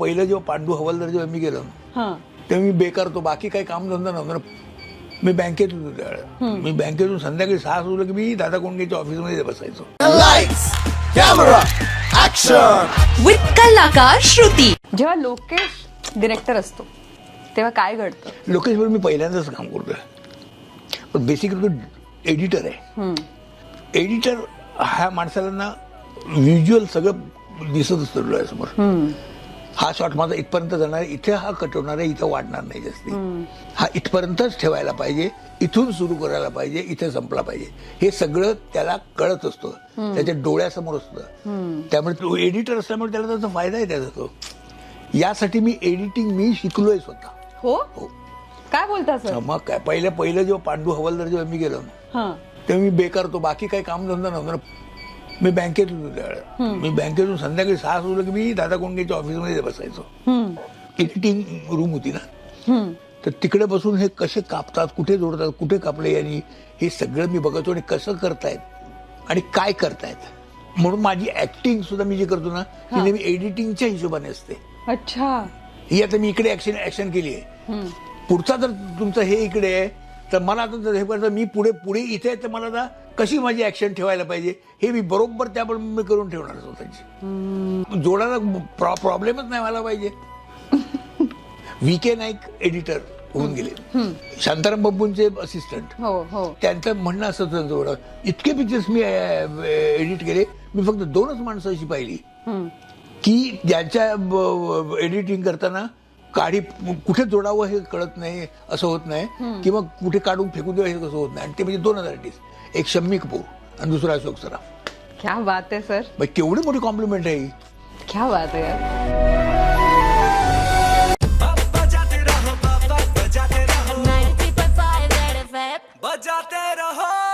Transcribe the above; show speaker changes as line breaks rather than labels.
पहिलं जेव्हा पांडू हवालदार जेव्हा मी गेलो
हा.
तेव्हा मी बेकार तो बाकी काही काम धंदा नव्हता. ना. मी बँकेत होतो त्यावेळेला. मी बँकेतून संध्याकाळी सहा सुरू की मी दादा कोंडकेच्या ऑफिसमध्ये बसायचो.
Lights, camera, action!
विथ कलाकार श्रुती.
जेव्हा लोकेश डिरेक्टर असतो तेव्हा काय घडतं?
लोकेशवर मी पहिल्यांदाच काम करतोय. पण बेसिकली तो एडिटर आहे. एडिटर ह्या माणसाला ना व्हिज्युअल सगळं दिसत असतं डोळ्यासमोर. हा शॉट माझा इथपर्यंत जाणार आहे इथे हा कट होणार आहे इथं वाढणार नाही जास्ती. हा इथपर्यंतच ठेवायला पाहिजे इथून सुरू करायला पाहिजे इथे संपला पाहिजे. हे सगळं त्याला कळत असतं. त्याच्या डोळ्यासमोर असतं. त्यामुळे तो एडिटर असल्यामुळे त्याला त्याचा फायदा आहे त्याचा तो. यासाठी मी एडिटिंग मी शिकलोय स्वतः.
हो?
हो.
काय बोलता सर?
मग काय? पहिलं पहिलं जेव्हा पांडू हवालदार जेव्हा मी गेलो
हा.
तेव्हा मी बेकार तो बाकी काही काम धंदा नव्हता. ना. मी बँकेत होतो मी बँकेतून संध्याकाळी सहा सुरू की मी दादा कोंडकेच्या ऑफिसमध्ये बसायचो. एडिटिंग रूम होती ना? तर तिकडे बसून हे कसे कापतात कुठे जोडतात कुठे कापले यांनी हे सगळं मी बघतो आणि कसं करतायत आणि काय करतायत. म्हणून माझी ऍक्टिंग सुद्धा मी जे करतो ना ती नेहमी एडिटिंगच्या हिशोबाने असते.
अच्छा.
ही आता मी इकडे ऍक्शन ऍक्शन केली आहे पुढचा जर तुमचं हे इकडे आहे तर मला आता हे करायचं मी पुढे पुढे इथे तर मला आता कशी माझी ऍक्शन ठेवायला पाहिजे? हे मी बरोबर त्याप्रमाणे मी करून ठेवणार स्वतःची जोडायला प्रॉब्लेमच नाही व्हायला पाहिजे. व्ही के नाईक एडिटर होऊन गेले. शांताराम बाबूंचे असिस्टंट
हो हो.
त्यांचं म्हणणं असं होतं त्यांचं इतके पिक्चर्स मी एडिट केले. मी फक्त दोनच माणसं अशी पाहिली. की ज्यांच्या एडिटिंग करताना काढी कुठे जोडावं हे कळत नाही असं होत नाही. किंवा कुठे काढून फेकून द्यावं हे कसं होत नाही. आणि ते म्हणजे दोन हजार आर्टिस्ट एक शम्मी कपूर आणि दुसरा अशोक सराफ.
क्या बात आहे सर.
मग केवढी मोठी कॉम्प्लिमेंट आहे ही.
क्या बात आहे यार.
बजाते रहो.